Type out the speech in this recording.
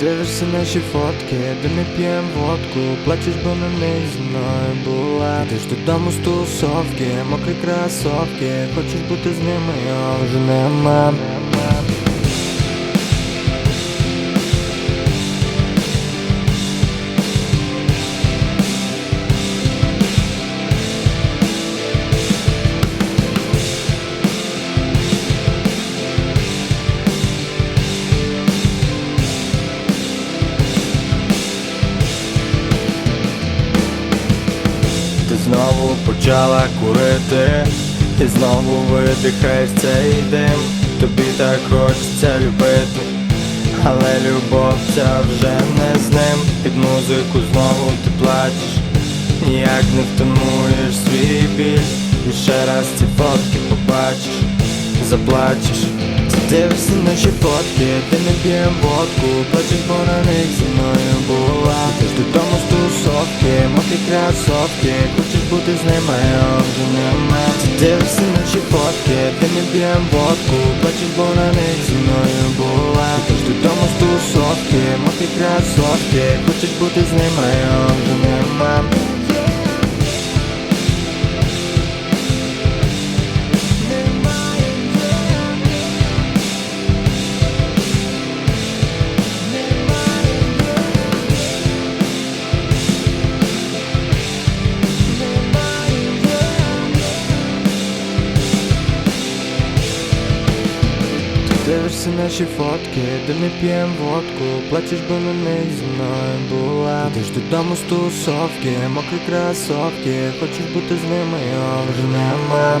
Дивишся наші фотки, де ми п'єм водку, плачеш, бо на неї зі мною була. Ти ж додому з тусовки, мокрі кросовки, хочеш бути з ними, а вже нема. Знову почала курити, і знову видихаєш цей дим. Тобі так хочеться любити, але любов ця вже не з ним. Під музику знову ти плачеш, ніяк не втамуєш свій біль. І ще раз ці фотки побачиш, заплачеш. Дивишся наші фотки, ти не п'єм водку, плачеш, бо зі мною тусовки, мокрі кросовки, хочеш бути з ними, а вже нема. Ти дивишся наші фотки, ти не п'єм водку, плачеш, бо на них зі мною була. Ти ж додому з тусовки, мокрі кросовки, хочеш бути з ними, а вже нема. Дивишся наші фотки, де ми п'єм водку, плачеш, бо на них зі мною була. Ти ж додому з тусовки, мокрі кросовки, хочеш бути з ними, а вже нема.